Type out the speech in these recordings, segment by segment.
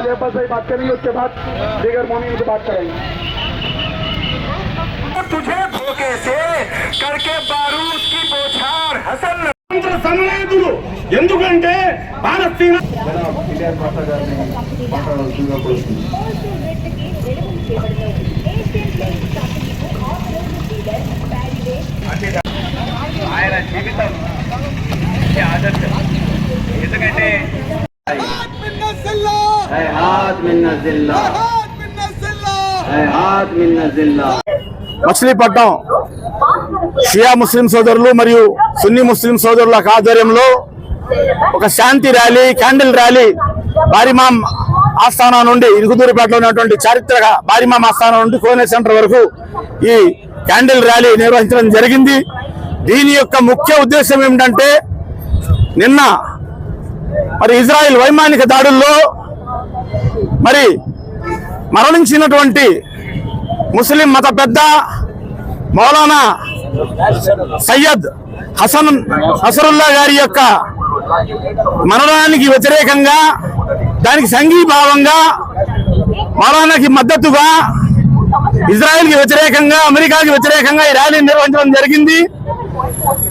जनाब अजय से बात करेंगे उसके बाद दीगर मोमिन से बात करेंगे तुझे धोखे से करके बारूद की बौछार हसन స్వతంత్ర సమరయోధులు ఎందుకంటే పాలస్తీనా ఆయన జీవితం ఆదర్శం ఎందుకంటే మచిలీపట్నం షియా ముస్లిం సోదరులు మరియు సున్నీ ముస్లిం సోదరుల ఆధ్వర్యంలో ఒక శాంతి ర్యాలీ క్యాండిల్ ర్యాలీ బారిమాం ఆస్థానం నుండి ఇరుగుదూరుపేటలో ఉన్నటువంటి చారిత్రక బారిమాం ఆస్థానం నుండి కోనే సెంటర్ వరకు ఈ క్యాండిల్ ర్యాలీ నిర్వహించడం జరిగింది. దీని యొక్క ముఖ్య ఉద్దేశం ఏమిటంటే నిన్న మరి ఇజ్రాయిల్ వైమానిక దాడుల్లో మరి మరణించినటువంటి ముస్లిం మత పెద్ద మౌలానా సయ్యద్ హసన్ హసరుల్లా గారి యొక్క మరణానికి వ్యతిరేకంగా దానికి సంఘీభావంగా మౌలానాకి మద్దతుగా ఇజ్రాయెల్కి వ్యతిరేకంగా అమెరికాకి వ్యతిరేకంగా ఈ ర్యాలీ నిర్వహించడం జరిగింది.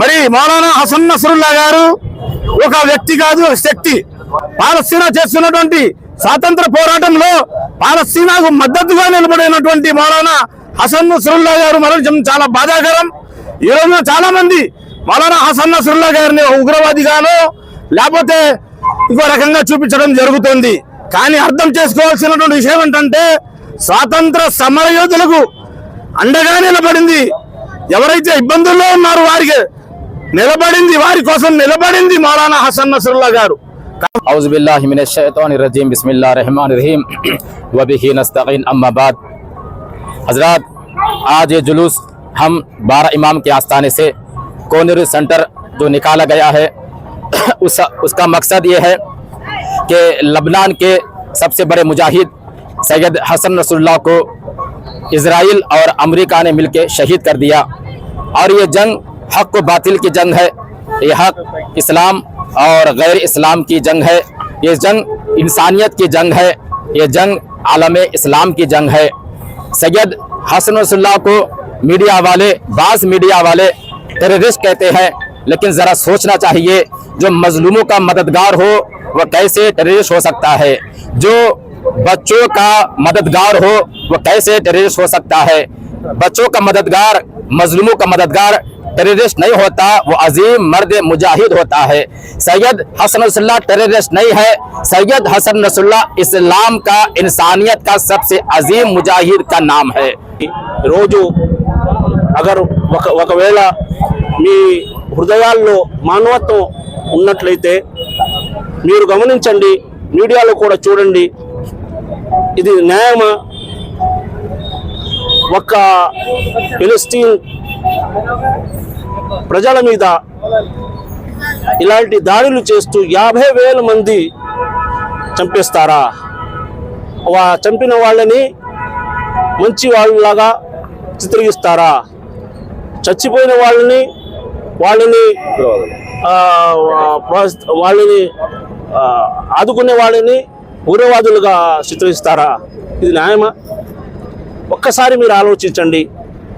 మరి మౌలానా హసన్ నసరుల్లా గారు ఒక వ్యక్తి కాదు ఒక శక్తి. పాలస్తీనా చేస్తున్నటువంటి స్వాతంత్ర పోరాటంలో పాలస్తీనాకు మద్దతుగా నిలబడినటువంటి మౌలానా హసన్ నసరుల్లా గారు మరణించడం చాలా బాధాకరం. ఈ రోజున చాలా మంది మౌలానా హసన్ నసరుల్లా గారిని ఉగ్రవాదిగానో లేకపోతే ఇంకో రకంగా చూపించడం జరుగుతుంది. కానీ అర్థం చేసుకోవాల్సినటువంటి విషయం ఏంటంటే స్వాతంత్ర సమరయోధులకు అండగా నిలబడింది ఎవరైతే ఇబ్బందుల్లో ఉన్నారో వారికి నిలబడింది వారి కోసం నిలబడింది మౌలానా హసన్ నసరుల్లా గారు. अज़बिल्लिमिनशैतरजीम बसमीम वबी नस्तकीन अम्माबाद हजरात, आज ये जुलूस हम बारह इमाम के आस्थाने से कोनर सेंटर जो निकाला गया है, उस, उसका मकसद ये है कि लबनान के सबसे बड़े मुजाहिद सैयद हसन रसुल्ला को इसराइल और अमेरिका ने मिलकर शहीद कर दिया। और ये जंग, हक व बातिल की जंग है। ये हक इस्लाम और गैर इस्लाम की जंग है। ये जंग इंसानियत की जंग है। ये जंग आलम इस्लाम की जंग है। सैयद हसन रसुल्ला को मीडिया वाले बास मीडिया वाले टेररिस्ट कहते हैं, लेकिन ज़रा सोचना चाहिए जो मजलूमों का मददगार हो, वह कैसे टेररिस्ट हो सकता है? जो बच्चों का मददगार हो, वह कैसे टेररिस्ट हो सकता है? बच्चों का मददगार, मजलूमों का मददगार टेररिस्ट नहीं होता वो अजीम मर्द मुजाहिद होता है सैयद हसन रसुल्ला टेररिस्ट नहीं है सैयद हसन रसुल्ला इस्लाम का इंसानियत का सबसे अजीम मुजाहिद का नाम है రోజు అగర్ ఒక ఒకవేళ మీ హృదయాల్లో మానవత్వం ఉన్నట్లయితే మీరు గమనించండి మీడియాలో కూడా చూడండి ఇది న్యాయమా ఒక్క ఫిలిస్తీన్ ప్రజల మీద ఇలాంటి దాడులు చేస్తూ యాభై వేల మంది చంపేస్తారా? వా చంపిన వాళ్ళని మంచి వాళ్ళలాగా చిత్రగిస్తారా చచ్చిపోయిన వాళ్ళని వాళ్ళని వాళ్ళని ఆదుకునే వాళ్ళని ఉగ్రవాదులుగా చిత్రిస్తారా ఇది న్యాయమా? ఒక్కసారి మీరు ఆలోచించండి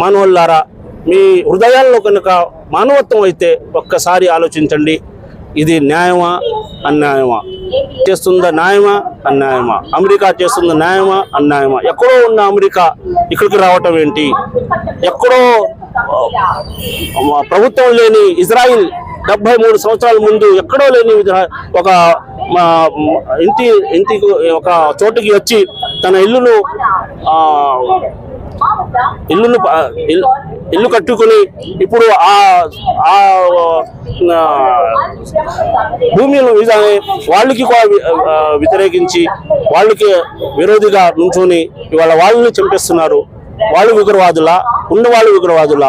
మానవులారా. మీ హృదయాల్లో కనుక మానవత్వం అయితే ఒక్కసారి ఆలోచించండి. ఇది న్యాయమా? అన్యాయమా? చేస్తుందా న్యాయమా? అన్యాయమా? అమెరికా చేస్తున్న న్యాయమా? అన్యాయమా? ఎక్కడో ఉన్న అమెరికా ఇక్కడికి రావటం ఏంటి? ఎక్కడో ప్రభుత్వం లేని ఇజ్రాయిల్ డెబ్బై మూడు సంవత్సరాల ముందు ఎక్కడో లేని ఒక మా, ఇంటి ఇంటికి ఒక చోటుకి వచ్చి తన ఇల్లును ఇల్లును ఇల్లు కట్టుకుని ఇప్పుడు ఆ ఆ భూమిని వాళ్ళకి కూడా వ్యతిరేకించి వాళ్ళకి విరోధిగా నుంచుని ఇవాళ వాళ్ళని చంపేస్తున్నారు. వాళ్ళు ఉగ్రవాదుల ఉన్న వాళ్ళు ఉగ్రవాదుల.